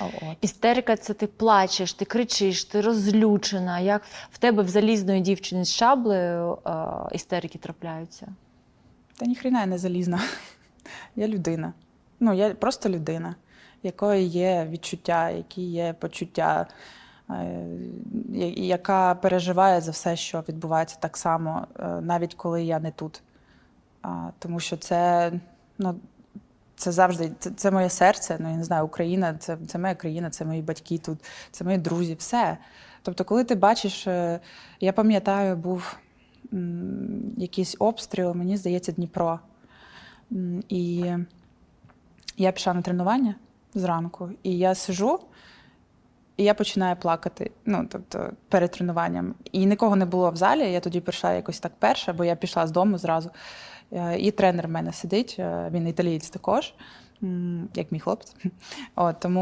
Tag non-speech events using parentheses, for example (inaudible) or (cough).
От. Істерика це ти плачеш, ти кричиш, ти розлючена. Як в тебе в залізної дівчини з шаблею е, істерики трапляються? Та ніхрена я не залізна. (laughs) Я людина. Ну, я просто людина, якої є відчуття, які є почуття, е, яка переживає за все, що відбувається так само, е, навіть коли я не тут. Тому що це, ну, це завжди це, це моє серце. Ну, я не знаю, Україна це, це моя країна, це мої батьки тут, це мої друзі, все. Тобто, коли ти бачиш, е, я пам'ятаю, був якийсь обстріл, мені здається, Дніпро. І я пішла на тренування зранку, і я сижу, і я починаю плакати. Ну, тобто, перед тренуванням. І нікого не було в залі. Я тоді прийшла якось так перша, бо я пішла з дому зразу. Е, І тренер в мене сидить, е, він італієць також, як мій хлопець. (laughs) От, тому